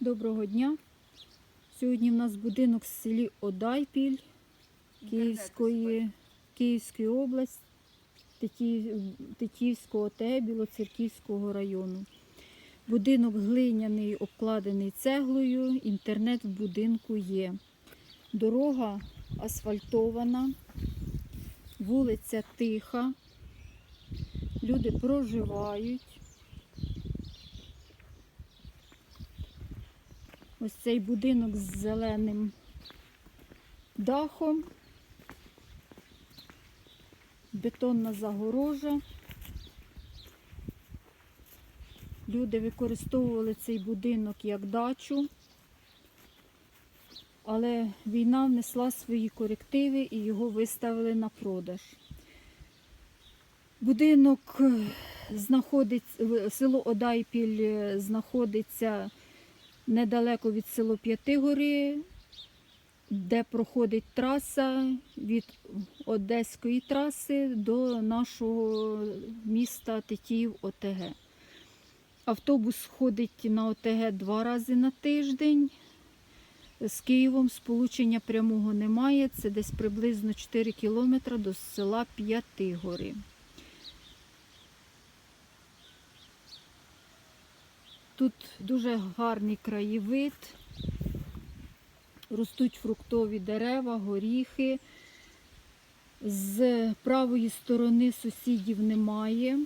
Доброго дня. Сьогодні в нас будинок в селі Одайпіль Київської, Київської області, Тетів- Тетіївського ОТГ Білоцерківського району. Будинок глиняний, обкладений цеглою, інтернет в будинку є. Дорога асфальтована, вулиця тиха, люди проживають. Ось цей будинок з зеленим дахом, бетонна загорожа. Люди використовували цей будинок як дачу, але війна внесла свої корективи і його виставили на продаж. Будинок е, знаходиться, село Одайпіль е, знаходиться недалеко від село П'ятигори, де проходить траса від Одеської траси до нашого міста Тетіїв ОТГ. Автобус ходить на ОТГ два рази на тиждень. З Києвом сполучення прямого немає. Це десь приблизно 4 кілометри до села П'ятигори. Тут дуже гарний краєвид, ростуть фруктові дерева, горіхи. З правої сторони сусідів немає.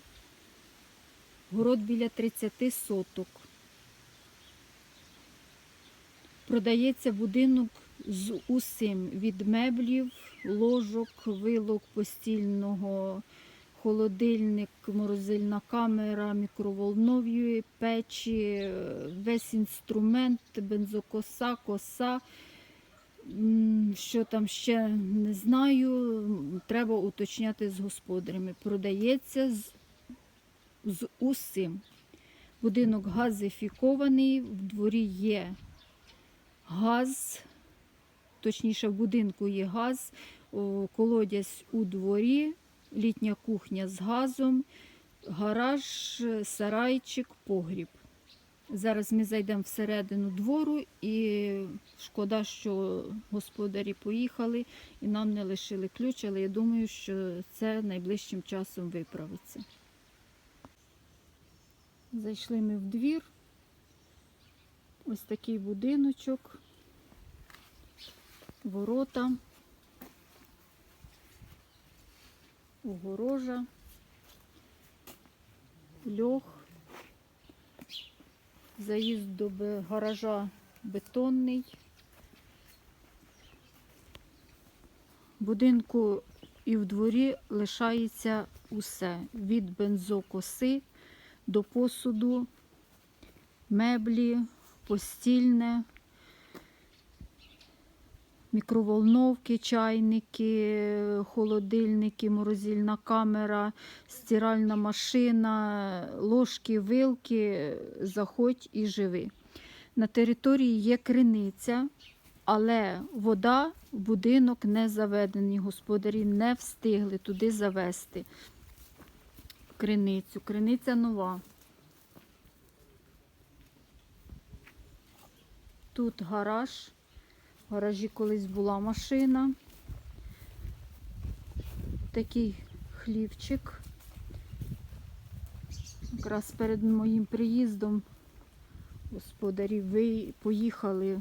Город біля 30 соток. Продається будинок з усім від меблів, ложок, вилок постільного, холодильник, морозильна камера, мікроволнові печі, е, весь інструмент, бензокоса, коса. Що там ще не знаю, треба уточняти з господарями. Продається з, з усім. Будинок газифікований, в дворі є газ, точніше, в будинку є газ, колодязь у дворі, літня кухня з газом, гараж, сарайчик, погріб. Зараз ми зайдемо всередину двору і шкода, що господарі поїхали і нам не лишили ключ, але я думаю, що це найближчим часом виправиться. Зайшли ми в двір. Ось такий будиночок, ворота, огорожа, льох, заїзд до гаража бетонний. Будинку і в дворі лишається усе від бензокоси до посуду, меблі, постільне, мікроволновки, чайники, холодильники, морозильна камера, стиральна машина, ложки, вилки, заходь і живи. На території є криниця, але вода в будинок не заведені, господарі не встигли туди завести криницю. Криниця нова. Тут гараж. В гаражі колись була машина. Такий хлівчик. Якраз перед моїм приїздом господарі ви поїхали.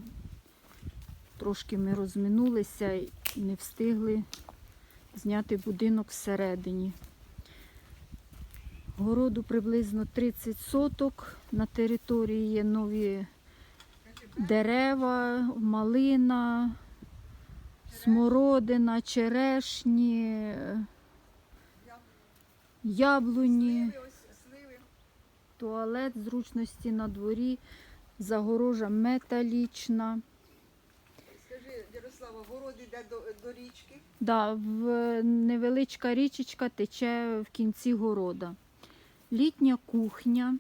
Трошки ми розминулися і не встигли зняти будинок всередині. Городу приблизно 30 соток. На території є нові дерева, малина, смородина, черешні, яблуні, туалет зручності на дворі, загорожа металічна. Скажи, Ярослава, город йде до, до річки. Да, в невеличка річечка тече в кінці города. Літня кухня.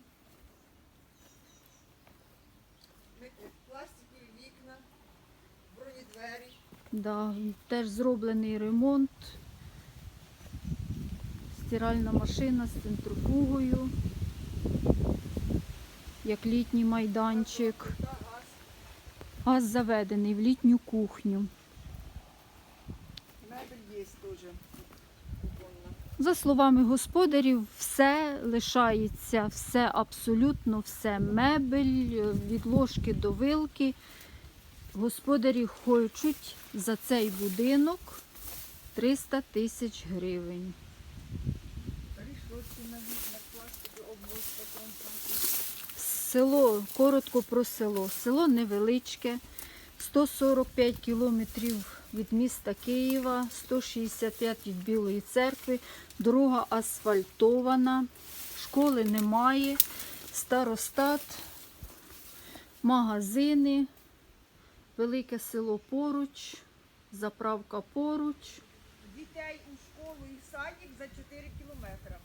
Да, теж зроблений ремонт. Стиральна машина з центрифугою, як літній майданчик. Газ. Заведений в літню кухню. Мебель є теж. За словами господарів, все лишається, все абсолютно все. Мебель від ложки до вилки. Господарі хочуть за цей будинок 300 тисяч гривень. Село, коротко про село. Село невеличке, 145 кілометрів від міста Києва, 165 від Білої церкви, дорога асфальтована, школи немає, старостат, магазини, велике село поруч, заправка поруч. Дітей у школу і в садик за 4 кілометри.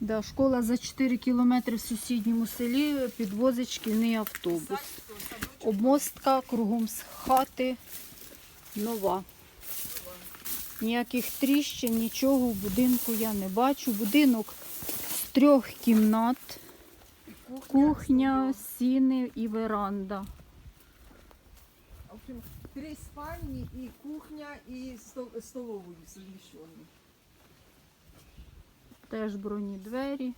Да, школа за 4 кілометри в сусідньому селі підвозить шкільний автобус. Обмостка кругом з хати нова. Ніяких тріщин, нічого в будинку я не бачу. Будинок з трьох кімнат, кухня, сіни і веранда. Общем, три спальні і кухня, і стол- столовою совмещені. Теж броні двері.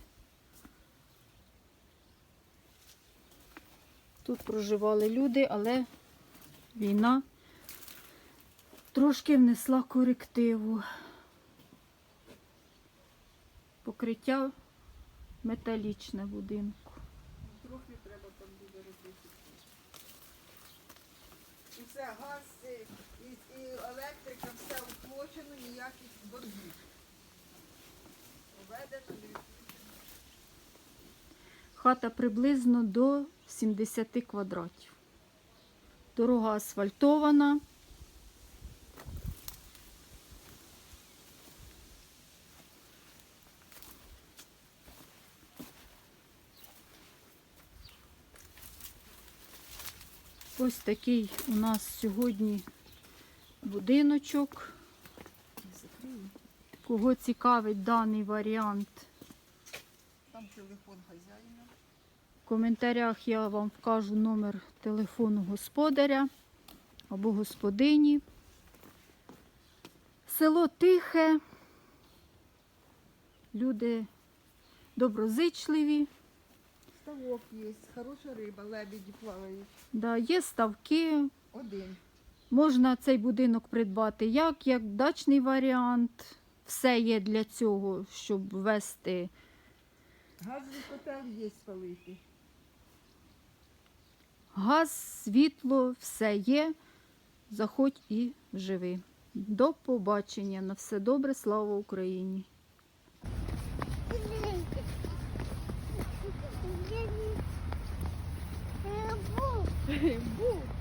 Тут проживали люди, але війна трошки внесла корективу. Покриття металічне будинку. Трохи треба там буде І все, газ, і, і електрика, все оплачено, ніяких боргів. Проведено, Хата приблизно до 70 квадратів. Дорога асфальтована. Ось такий у нас сьогодні будиночок. Кого цікавить даний варіант, Там телефон хазяїна. В коментарях я вам вкажу номер телефону господаря або господині. Село тихе, люди доброзичливі, Ставок є, хороша риба, лебеді плавають. да, є ставки. Один. Можна цей будинок придбати як, як дачний варіант. Все є для цього, щоб вести Газовий котел є спалити. газ, світло, все є. Заходь і живи. До побачення. На все добре. Слава Україні! Бу.